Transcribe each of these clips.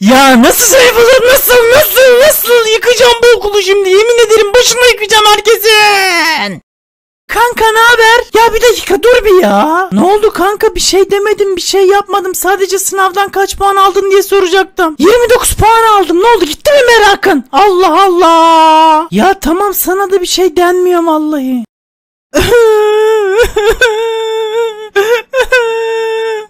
Ya nasıl olur nasıl nasıl nasıl yıkacağım bu okulu şimdi yemin ederim başına yıkacağım herkesin. Kanka ne haber? Ya bir dakika dur bir ya. Ne oldu kanka bir şey demedim bir şey yapmadım sadece sınavdan kaç puan aldın diye soracaktım. 29 puan aldım ne oldu gitti mi merakın? Allah Allah. Ya tamam sana da bir şey denmiyor vallahi.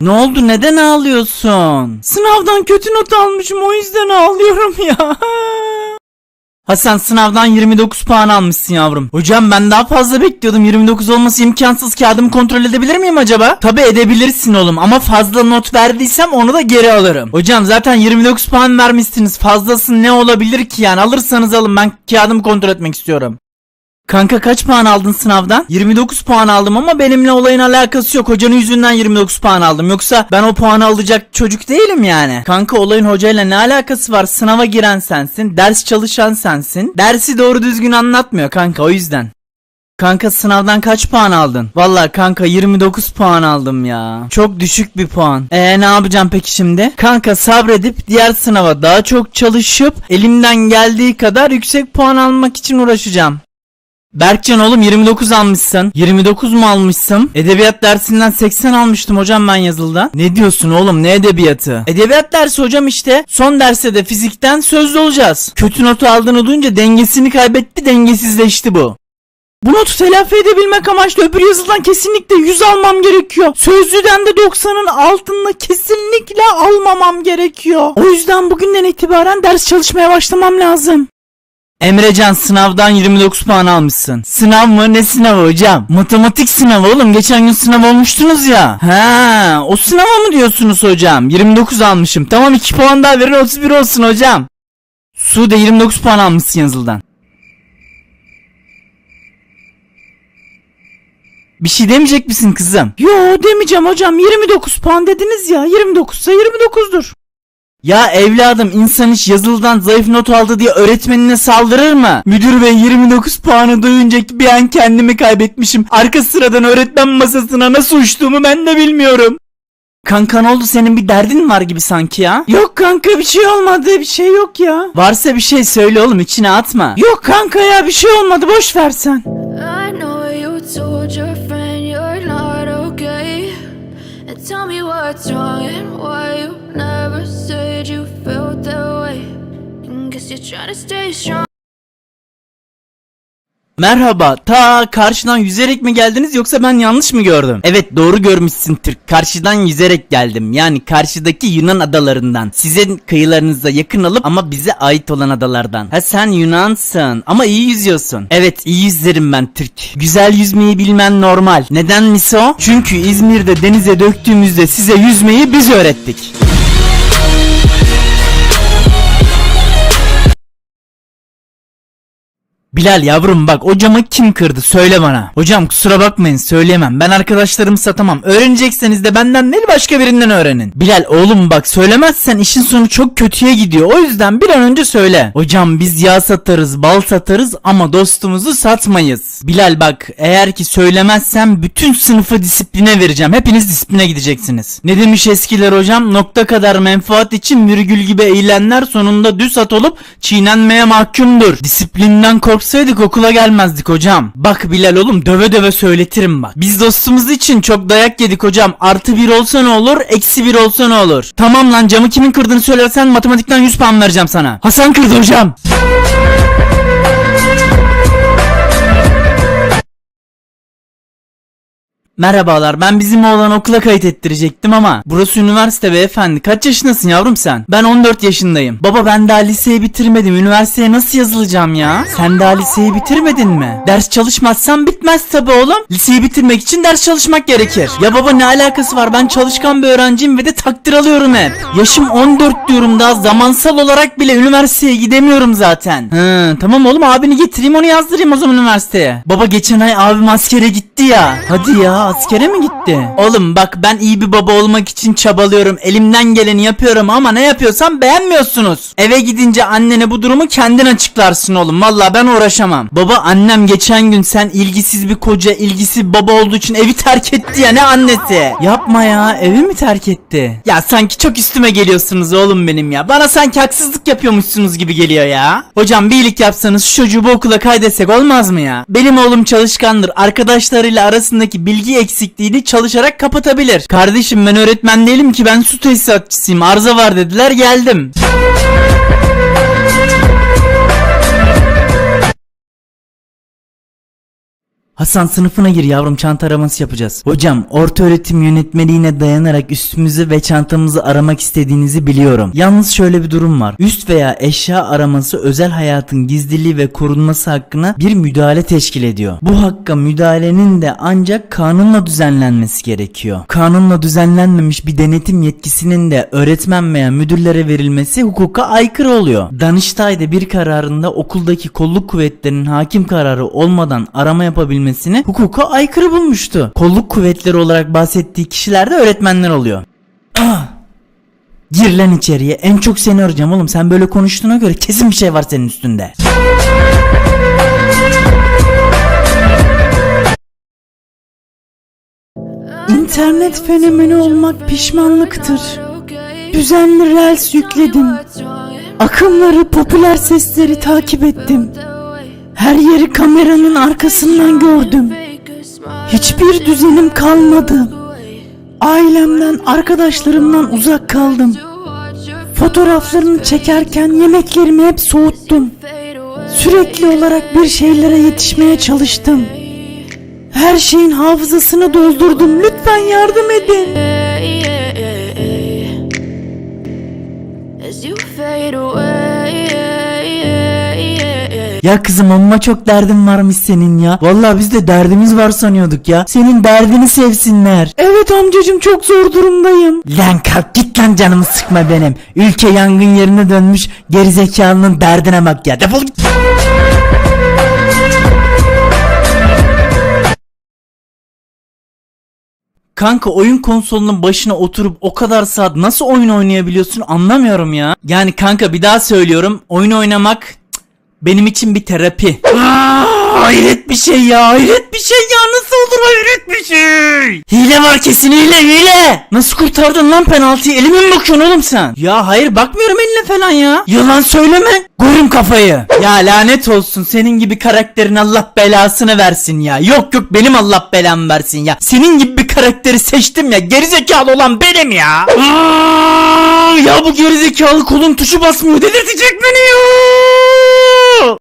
Ne oldu neden ağlıyorsun? Sınavdan kötü not almışım o yüzden ağlıyorum ya. Hasan sınavdan 29 puan almışsın yavrum. Hocam ben daha fazla bekliyordum. 29 olması imkansız. Kağıdımı kontrol edebilir miyim acaba? Tabi edebilirsin oğlum ama fazla not verdiysem onu da geri alırım. Hocam zaten 29 puan vermişsiniz. Fazlası ne olabilir ki yani? Alırsanız alın ben kağıdımı kontrol etmek istiyorum. Kanka kaç puan aldın sınavdan? 29 puan aldım ama benimle olayın alakası yok. Hocanın yüzünden 29 puan aldım. Yoksa ben o puanı alacak çocuk değilim yani. Kanka olayın hocayla ne alakası var? Sınava giren sensin. Ders çalışan sensin. Dersi doğru düzgün anlatmıyor kanka o yüzden. Kanka sınavdan kaç puan aldın? Vallahi kanka 29 puan aldım ya. Çok düşük bir puan. Ee ne yapacağım peki şimdi? Kanka sabredip diğer sınava daha çok çalışıp elimden geldiği kadar yüksek puan almak için uğraşacağım. Berkcan oğlum 29 almışsın. 29 mu almışsın? Edebiyat dersinden 80 almıştım hocam ben yazılıda. Ne diyorsun oğlum ne edebiyatı? Edebiyat dersi hocam işte. Son derste de fizikten sözlü olacağız. Kötü notu aldığını duyunca dengesini kaybetti dengesizleşti bu. Bu notu telafi edebilmek amaçlı öbür yazıdan kesinlikle 100 almam gerekiyor. Sözlüden de 90'ın altında kesinlikle almamam gerekiyor. O yüzden bugünden itibaren ders çalışmaya başlamam lazım. Emrecan sınavdan 29 puan almışsın. Sınav mı? Ne sınavı hocam? Matematik sınavı oğlum. Geçen gün sınav olmuştunuz ya. Ha, o sınava mı diyorsunuz hocam? 29 almışım. Tamam 2 puan daha verin 31 olsun hocam. Sude 29 puan almışsın yazıldan. Bir şey demeyecek misin kızım? Yo demeyeceğim hocam 29 puan dediniz ya 29 ise 29'dur. Ya evladım insan hiç yazılıdan zayıf not aldı diye öğretmenine saldırır mı? Müdür bey 29 puanı duyunca bir an kendimi kaybetmişim. Arka sıradan öğretmen masasına nasıl uçtuğumu ben de bilmiyorum. Kanka ne oldu senin bir derdin var gibi sanki ya? Yok kanka bir şey olmadı bir şey yok ya. Varsa bir şey söyle oğlum içine atma. Yok kanka ya bir şey olmadı boş ver Merhaba. Ta karşıdan yüzerek mi geldiniz yoksa ben yanlış mı gördüm? Evet doğru görmüşsün Türk. Karşıdan yüzerek geldim. Yani karşıdaki Yunan adalarından. Sizin kıyılarınıza yakın olup ama bize ait olan adalardan. Ha sen Yunansın ama iyi yüzüyorsun. Evet iyi yüzerim ben Türk. Güzel yüzmeyi bilmen normal. Neden miso? Çünkü İzmir'de denize döktüğümüzde size yüzmeyi biz öğrettik. Bilal yavrum bak o camı kim kırdı söyle bana. Hocam kusura bakmayın söyleyemem. Ben arkadaşlarımı satamam. Öğrenecekseniz de benden değil başka birinden öğrenin. Bilal oğlum bak söylemezsen işin sonu çok kötüye gidiyor. O yüzden bir an önce söyle. Hocam biz yağ satarız, bal satarız ama dostumuzu satmayız. Bilal bak eğer ki söylemezsem bütün sınıfı disipline vereceğim. Hepiniz disipline gideceksiniz. Ne demiş eskiler hocam? Nokta kadar menfaat için virgül gibi eğilenler sonunda düz at olup çiğnenmeye mahkumdur. Disiplinden korksaydık okula gelmezdik hocam. Bak Bilal oğlum döve döve söyletirim bak. Biz dostumuz için çok dayak yedik hocam. Artı bir olsa ne olur, eksi bir olsa ne olur. Tamam lan camı kimin kırdığını söylersen matematikten 100 puan vereceğim sana. Hasan kırdı hocam. Merhabalar ben bizim oğlan okula kayıt ettirecektim ama burası üniversite beyefendi kaç yaşındasın yavrum sen? Ben 14 yaşındayım. Baba ben daha liseyi bitirmedim üniversiteye nasıl yazılacağım ya? Sen daha liseyi bitirmedin mi? Ders çalışmazsan bitmez tabi oğlum. Liseyi bitirmek için ders çalışmak gerekir. Ya baba ne alakası var ben çalışkan bir öğrenciyim ve de takdir alıyorum hep. Yaşım 14 diyorum daha zamansal olarak bile üniversiteye gidemiyorum zaten. Hı, tamam oğlum abini getireyim onu yazdırayım o zaman üniversiteye. Baba geçen ay abim askere gitti ya. Hadi ya askere mi gitti? Oğlum bak ben iyi bir baba olmak için çabalıyorum. Elimden geleni yapıyorum ama ne yapıyorsam beğenmiyorsunuz. Eve gidince annene bu durumu kendin açıklarsın oğlum. Valla ben uğraşamam. Baba annem geçen gün sen ilgisiz bir koca, ilgisiz baba olduğu için evi terk etti ya ne annesi? Yapma ya evi mi terk etti? Ya sanki çok üstüme geliyorsunuz oğlum benim ya. Bana sanki haksızlık yapıyormuşsunuz gibi geliyor ya. Hocam bir iyilik yapsanız şu çocuğu bu okula kaydetsek olmaz mı ya? Benim oğlum çalışkandır. Arkadaşlarıyla arasındaki bilgi eksikliğini çalışarak kapatabilir. Kardeşim ben öğretmen değilim ki ben su tesisatçısıyım. Arıza var dediler geldim. Hasan sınıfına gir yavrum çanta araması yapacağız. Hocam orta öğretim yönetmeliğine dayanarak üstümüzü ve çantamızı aramak istediğinizi biliyorum. Yalnız şöyle bir durum var. Üst veya eşya araması özel hayatın gizliliği ve korunması hakkına bir müdahale teşkil ediyor. Bu hakka müdahalenin de ancak kanunla düzenlenmesi gerekiyor. Kanunla düzenlenmemiş bir denetim yetkisinin de öğretmen veya müdürlere verilmesi hukuka aykırı oluyor. Danıştay'da bir kararında okuldaki kolluk kuvvetlerinin hakim kararı olmadan arama yapabilmesini hukuka aykırı bulmuştu. Kolluk kuvvetleri olarak bahsettiği kişiler de öğretmenler oluyor. Gir lan içeriye. En çok seni arayacağım oğlum. Sen böyle konuştuğuna göre kesin bir şey var senin üstünde. İnternet fenomeni olmak pişmanlıktır. Düzenli reels yükledim. Akımları, popüler sesleri takip ettim. Her yeri kameranın arkasından gördüm. Hiçbir düzenim kalmadı. Ailemden, arkadaşlarımdan uzak kaldım. Fotoğraflarını çekerken yemeklerimi hep soğuttum. Sürekli olarak bir şeylere yetişmeye çalıştım. Her şeyin hafızasını doldurdum. Lütfen yardım edin. As you fade away, Ya kızım amma çok derdin varmış senin ya. Vallahi biz de derdimiz var sanıyorduk ya. Senin derdini sevsinler. Evet amcacım çok zor durumdayım. Lan kalk git lan canımı sıkma benim. Ülke yangın yerine dönmüş. Gerizekalının derdine bak ya. Defol git. Kanka oyun konsolunun başına oturup o kadar saat nasıl oyun oynayabiliyorsun anlamıyorum ya. Yani kanka bir daha söylüyorum. Oyun oynamak benim için bir terapi. Hayret bir şey ya hayret bir şey ya nasıl olur hayret bir şey. Hile var kesin hile hile. Nasıl kurtardın lan penaltıyı elime mi bakıyorsun oğlum sen? Ya hayır bakmıyorum eline falan ya. Yalan söyleme. Görüm kafayı. Ya lanet olsun senin gibi karakterin Allah belasını versin ya. Yok yok benim Allah belamı versin ya. Senin gibi bir karakteri seçtim ya. Gerizekalı olan benim ya. Aa, ya bu gerizekalı kolun tuşu basmıyor. Delirtecek beni ya.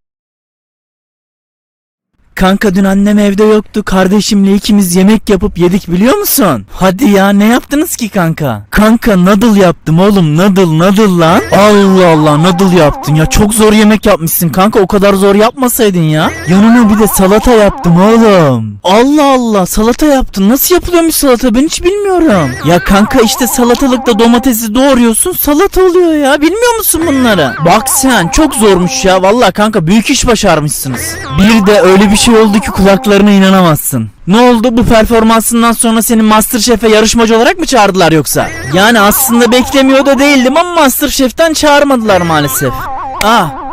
Kanka dün annem evde yoktu. Kardeşimle ikimiz yemek yapıp yedik biliyor musun? Hadi ya ne yaptınız ki kanka? Kanka noodle yaptım oğlum. Noodle noodle lan. Allah Allah noodle yaptın ya. Çok zor yemek yapmışsın kanka. O kadar zor yapmasaydın ya. Yanına bir de salata yaptım oğlum. Allah Allah salata yaptın. Nasıl yapılıyormuş salata ben hiç bilmiyorum. Ya kanka işte salatalıkta domatesi doğruyorsun salata oluyor ya. Bilmiyor musun bunları? Bak sen çok zormuş ya. Vallahi kanka büyük iş başarmışsınız. Bir de öyle bir şey oldu ki kulaklarına inanamazsın. Ne oldu bu performansından sonra seni Masterchef'e yarışmacı olarak mı çağırdılar yoksa? Yani aslında beklemiyor da değildim ama Masterchef'ten çağırmadılar maalesef. Ah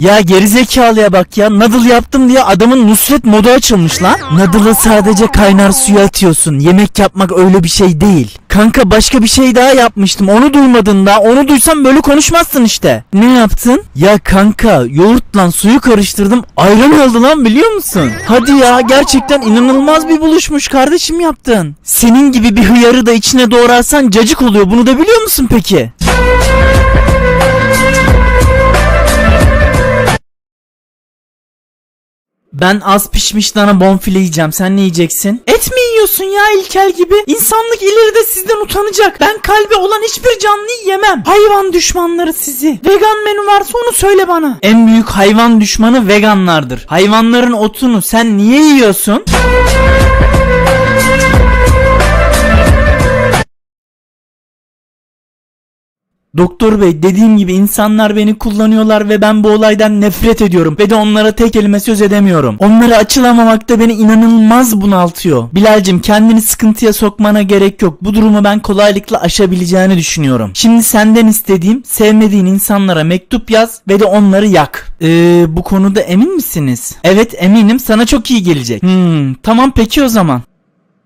ya gerizekalıya bak ya noodle yaptım diye adamın Nusret modu açılmış lan. Noodle'ı sadece kaynar suya atıyorsun. Yemek yapmak öyle bir şey değil. Kanka başka bir şey daha yapmıştım. Onu duymadın da. Onu duysam böyle konuşmazsın işte. Ne yaptın? Ya kanka yoğurtla suyu karıştırdım. Ayran oldu lan biliyor musun? Hadi ya gerçekten inanılmaz bir buluşmuş kardeşim yaptın. Senin gibi bir hıyarı da içine doğrarsan cacık oluyor. Bunu da biliyor musun peki? Ben az pişmiş dana bonfile yiyeceğim. Sen ne yiyeceksin? Et mi yiyorsun ya İlkel gibi? İnsanlık ileride sizden utanacak. Ben kalbi olan hiçbir canlıyı yemem. Hayvan düşmanları sizi. Vegan menü varsa onu söyle bana. En büyük hayvan düşmanı veganlardır. Hayvanların otunu sen niye yiyorsun? Doktor bey dediğim gibi insanlar beni kullanıyorlar ve ben bu olaydan nefret ediyorum ve de onlara tek elime söz edemiyorum. Onları açılamamak da beni inanılmaz bunaltıyor. Bilal'cim kendini sıkıntıya sokmana gerek yok. Bu durumu ben kolaylıkla aşabileceğini düşünüyorum. Şimdi senden istediğim sevmediğin insanlara mektup yaz ve de onları yak. Eee bu konuda emin misiniz? Evet eminim sana çok iyi gelecek. Hmm, tamam peki o zaman.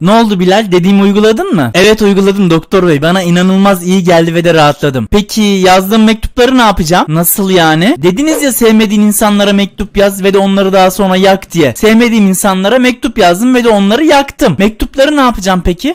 Ne oldu Bilal? Dediğimi uyguladın mı? Evet uyguladım doktor bey. Bana inanılmaz iyi geldi ve de rahatladım. Peki yazdığım mektupları ne yapacağım? Nasıl yani? Dediniz ya sevmediğin insanlara mektup yaz ve de onları daha sonra yak diye. Sevmediğim insanlara mektup yazdım ve de onları yaktım. Mektupları ne yapacağım peki?